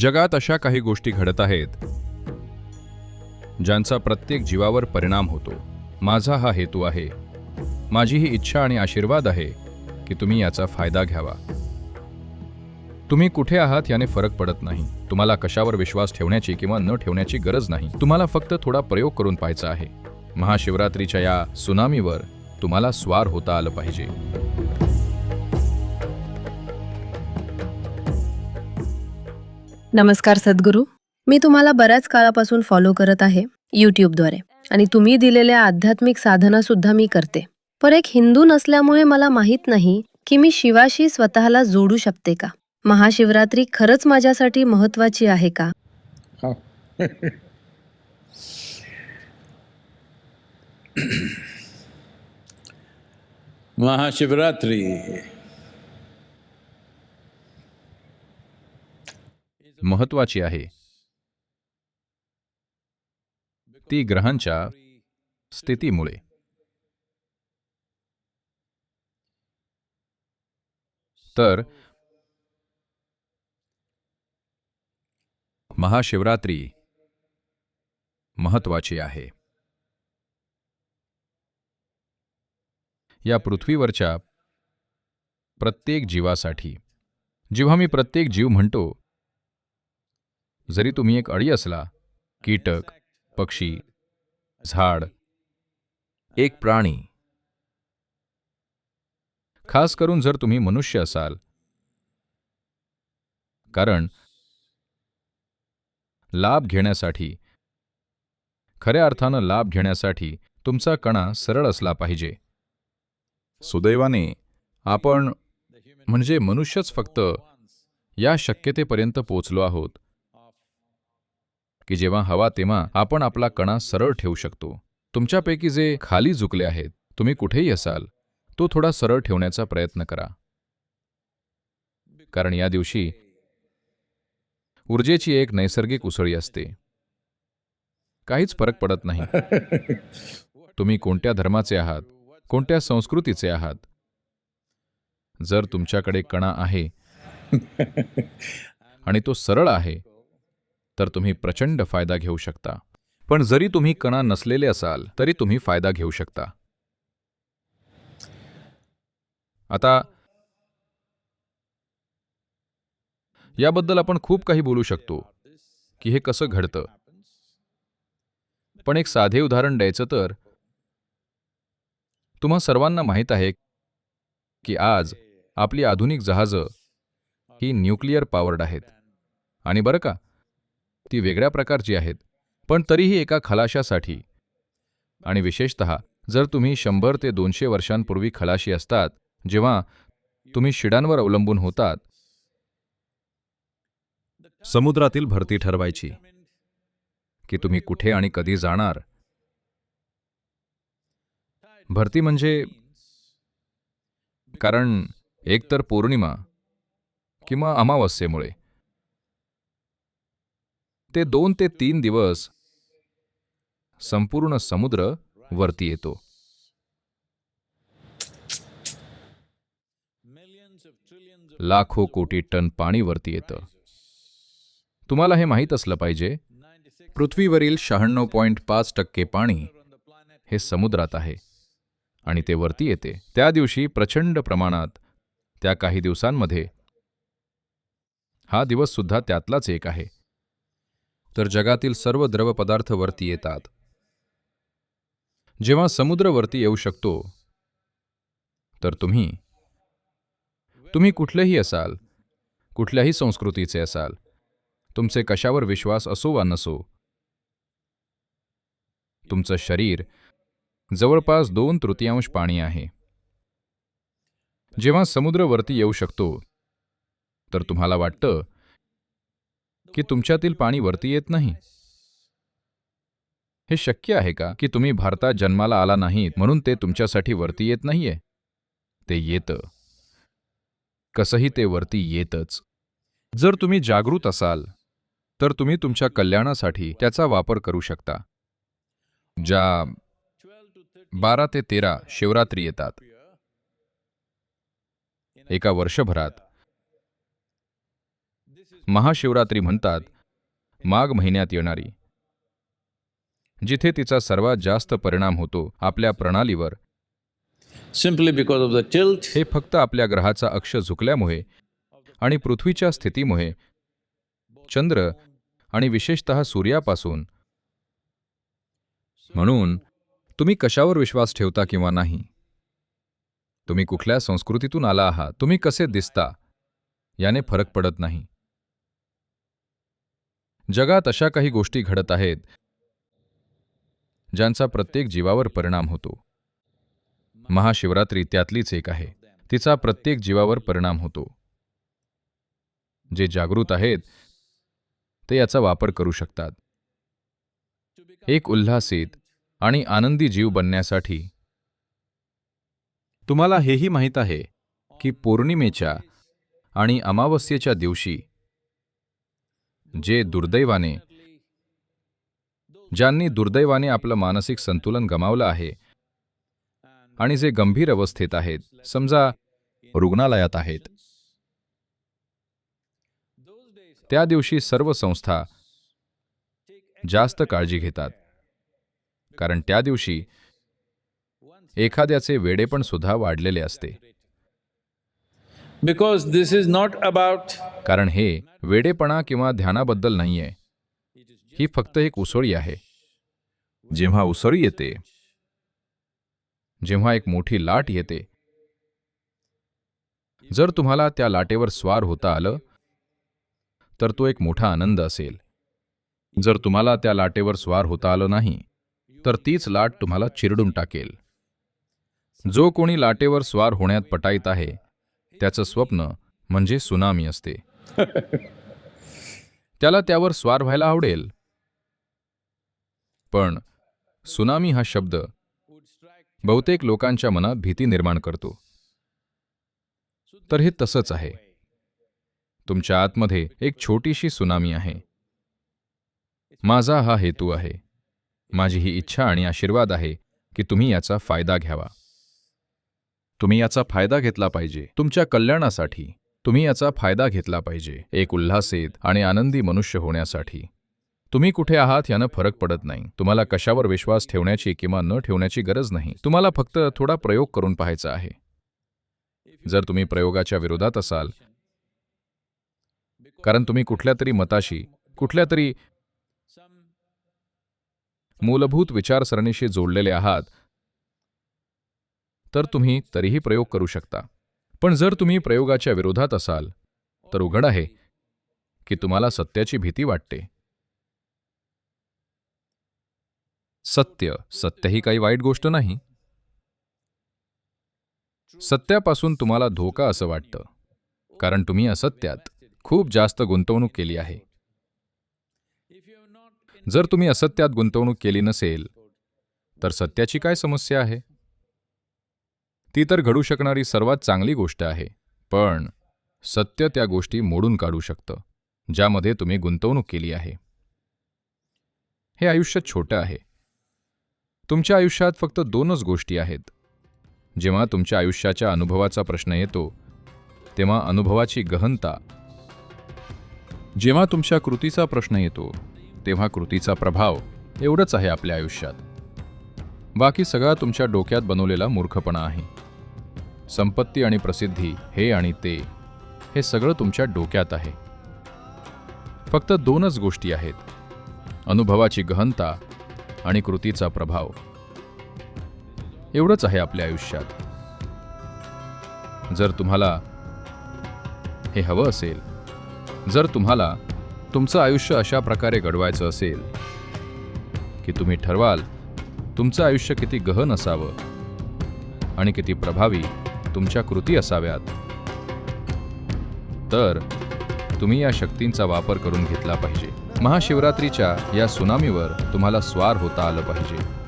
जगात अशा काही गोष्टी घडत आहेत ज्यांचा प्रत्येक जीवावर परिणाम होतो. माझा हा हेतू आहे. माझी ही इच्छा आणि आशीर्वाद आहे की तुम्ही याचा फायदा घ्यावा. तुम्ही कुठे आहात याने फरक पडत नाही. तुम्हाला कशावर विश्वास ठेवण्याची किंवा न ठेवण्याची गरज नाही. तुम्हाला फक्त थोडा प्रयोग करून पाहायचा आहे. महाशिवरात्रीच्या या सुनामीवर तुम्हाला स्वार होता आलं पाहिजे. नमस्कार सद्गुरू. मी तुम्हाला बऱ्याच काळापासून फॉलो करत आहे यूट्यूबद्वारे आणि तुम्ही दिलेल्या आध्यात्मिक साधना सुद्धा मी करते. पर एक हिंदू नसल्यामुळे मला माहीत नाही की मी शिवाशी स्वतःला जोडू शकते का? महाशिवरात्री खरंच माझ्यासाठी महत्वाची आहे का? हो. महाशिवरात्री. महत्वाची आहे. ती ग्रहांच्या स्थितीमुळे. तर महाशिवरात्री महत्वाची आहे. या पृथ्वीवरच्या प्रत्येक जीवासाठी जेव्हा मी प्रत्येक जीव म्हणतो जरी तुम्ही एक अळी असला कीटक पक्षी झाड एक प्राणी. खास करून जर तुम्ही मनुष्य असाल. कारण लाभ घेण्यासाठी खऱ्या अर्थानं लाभ घेण्यासाठी तुमचा कणा सरळ असला पाहिजे. सुदैवाने आपण म्हणजे मनुष्यच फक्त या शक्यतेपर्यंत पोचलो आहोत. की जेव्हा हवा तेव्हा आपण आपला कणा सरळ ठेवू शकतो. तुमच्यापैकी जे खाली झुकले आहेत तुम्ही कुठेही असाल तो थोडा सरळ ठेवण्याचा प्रयत्न करा. कारण या दिवशी ऊर्जेची एक नैसर्गिक उसळी असते. काहीच फरक पडत नाही. तुम्ही कोणत्या धर्माचे आहात कोणत्या संस्कृतीचे आहात? जर तुमच्याकडे कणा आहे आणि तो सरळ आहे तर तुम्ही प्रचंड फायदा घेऊ शकता. पण जरी तुम्ही कणा नसलेले असाल तरी तुम्ही फायदा घेऊ शकता. आता याबद्दल आपण खूप काही बोलू शकतो की हे कसं घडतं. पण एक साधे उदाहरण द्यायचं तर तुम्हा सर्वांना माहीत आहे की आज आपली आधुनिक जहाजं ही न्यूक्लिअर पॉवर्ड आहेत. आणि बरं का? ती वेगळ्या प्रकारची आहेत पण तरीही एका खलाशासाठी. आणि विशेषत जर तुम्ही शंभर ते दोनशे वर्षांपूर्वी खलाशी असतात जेव्हा तुम्ही शिडांवर अवलंबून होतात. समुद्रातील भरती ठरवायची. की तुम्ही कुठे आणि कधी जाणार. भरती म्हणजे कारण एकतर पौर्णिमा किंवा अमावस्येमुळे. ते दोन ते तीन दिवस संपूर्ण समुद्र वरती येतो. लाखो कोटी टन पाणी वरती येतं. तुम्हाला हे माहीत असलं पाहिजे पृथ्वीवरील शहाण्णव पॉईंट पाच टक्के पाणी हे समुद्रात आहे आणि ते वरती येते. त्या दिवशी प्रचंड प्रमाणात त्या काही दिवसांमध्ये हा दिवस सुद्धा त्यातलाच एक आहे. तर जगातील सर्व द्रवपदार्थ वरती येतात. जेव्हा समुद्र वरती येऊ शकतो तर तुम्ही तुम्ही कुठलेही असाल कुठल्याही संस्कृतीचे असाल तुमचे कशावर विश्वास असो वा नसो तुमचं शरीर जवळपास दोन तृतीयांश पाणी आहे. जेव्हा समुद्र वरती येऊ शकतो तर तुम्हाला वाटतं की तुमच्यातील पाणी वरती येत नाही. हे शक्य आहे का की तुम्ही भारतात जन्माला आला नाहीत म्हणून ते तुमच्यासाठी वरती येत नाहीये? ते येतं. कसंही ते वरती येतच. जर तुम्ही जागृत असाल तर तुम्ही तुमच्या कल्याणासाठी त्याचा वापर करू शकता. ज्या बारा ते तेरा शिवरात्री येतात. एका वर्षभरात महाशिवरात्री म्हणतात माघ महिन्यात येणारी. जिथे तिचा सर्वात जास्त परिणाम होतो आपल्या प्रणालीवर. Because of the tilt. हे फक्त आपल्या ग्रहाचा अक्ष झुकल्यामुळे आणि पृथ्वीच्या स्थितीमुळे. चंद्र आणि विशेषत सूर्यापासून. म्हणून तुम्ही कशावर विश्वास ठेवता किंवा नाही? तुम्ही कुठल्या संस्कृतीतून आला आहात? तुम्ही कसे दिसता? याने फरक पडत नाही. जगात अशा काही गोष्टी घडत आहेत ज्यांचा प्रत्येक जीवावर परिणाम होतो. महाशिवरात्री त्यातलीच एक आहे. तिचा प्रत्येक जीवावर परिणाम होतो. जे जागृत आहेत ते याचा वापर करू शकतात. एक उल्हासित आणि आनंदी जीव बनण्यासाठी तुम्हाला हेही माहीत आहे की पौर्णिमेच्या आणि अमावस्येच्या दिवशी जे दुर्दैवाने ज्यांनी दुर्दैवाने आपलं मानसिक संतुलन गमावलं आहे आणि जे गंभीर अवस्थेत आहेत समजा रुग्णालयात आहेत. त्या दिवशी सर्व संस्था जास्त काळजी घेतात. कारण त्या दिवशी एखाद्याचे वेडेपण सुद्धा वाढलेले असते. Because this is not about कारण हे वेडेपणा किंवा ध्यानाबद्दल नाहीये. ही फक्त एक उसळी आहे. जेव्हा उसळी येते जेव्हा एक मोठी लाट येते जर तुम्हाला त्या लाटेवर स्वार होता आलं तर तो एक मोठा आनंद असेल. जर तुम्हाला त्या लाटेवर स्वार होता आलं नाही तर तीच लाट तुम्हाला चिरडून टाकेल. जो कोणी लाटेवर स्वार होण्यात पटाईत आहे त्याचं स्वप्न म्हणजे सुनामी असते. त्याला त्यावर स्वार व्हायला आवडेल. पण सुनामी हा शब्द बहुतेक लोकांच्या मनात भीती निर्माण करतो. तर हे तसंच आहे. तुमच्या आतमध्ये एक छोटीशी सुनामी आहे. माझा हा हेतू आहे. माझी ही इच्छा आणि आशीर्वाद आहे की तुम्ही याचा फायदा घ्यावा. तुम्ही याचा फायदा घेतला पाहिजे. तुमच्या कल्याणासाठी. तुम्ही याचा फायदा घेतला पाहिजे एक उल्हासित आणि आनंदी मनुष्य होण्यासाठी. तुम्ही कुठे आहात यानं फरक पडत नाही. तुम्हाला कशावर विश्वास ठेवण्याची किंवा न ठेवण्याची गरज नाही. तुम्हाला फक्त थोडा प्रयोग करून पाहायचा आहे. जर तुम्ही प्रयोगाच्या विरोधात असाल कारण तुम्ही कुठल्या तरी मताशी कुठल्या तरी मूलभूत विचारसरणीशी जोडलेले आहात तर तुम्ही तरीही प्रयोग करू शकता. पण जर तुम्ही प्रयोगाच्या विरोधात असाल तर उघड आहे की तुम्हाला सत्याची भीती वाटते. सत्य सत्य ही काही वाईट गोष्ट नाही. सत्यापासून तुम्हाला धोका असं वाटतं कारण तुम्ही असत्यात खूप जास्त गुंतवणूक केली आहे. जर तुम्ही असत्यात गुंतवणूक केली नसेल तर सत्याची काय समस्या आहे? ती तर घडू शकणारी सर्वात चांगली गोष्ट आहे पण सत्य त्या गोष्टी मोडून काढू शकतं ज्यामध्ये तुम्ही गुंतवणूक केली आहे. हे आयुष्य छोटं आहे. तुमच्या आयुष्यात फक्त दोनच गोष्टी आहेत. जेव्हा तुमच्या आयुष्याच्या अनुभवाचा प्रश्न येतो तेव्हा अनुभवाची गहनता. जेव्हा तुमच्या कृतीचा प्रश्न येतो तेव्हा कृतीचा प्रभाव एवढंच आहे आपल्या आयुष्यात. बाकी सगळा तुमच्या डोक्यात बनवलेला मूर्खपणा आहे. संपत्ती आणि प्रसिद्धी हे आणि ते हे सगळं तुमच्या डोक्यात आहे. फक्त दोनच गोष्टी आहेत. अनुभवाची गहनता आणि कृतीचा प्रभाव. एवढंच आहे आपल्या आयुष्यात. जर तुम्हाला हे हवं असेल जर तुम्हाला तुमचं आयुष्य अशा प्रकारे घडवायचं असेल की तुम्ही ठरवाल तुमचं आयुष्य किती गहन असावं आणि किती प्रभावी तुमच्या कृती असाव्यात. तर तुम्ही या शक्तींचा वापर करून घेतला पाहिजे. महाशिवरात्रीच्या या सुनामीवर तुम्हाला स्वार होता आलं पाहिजे.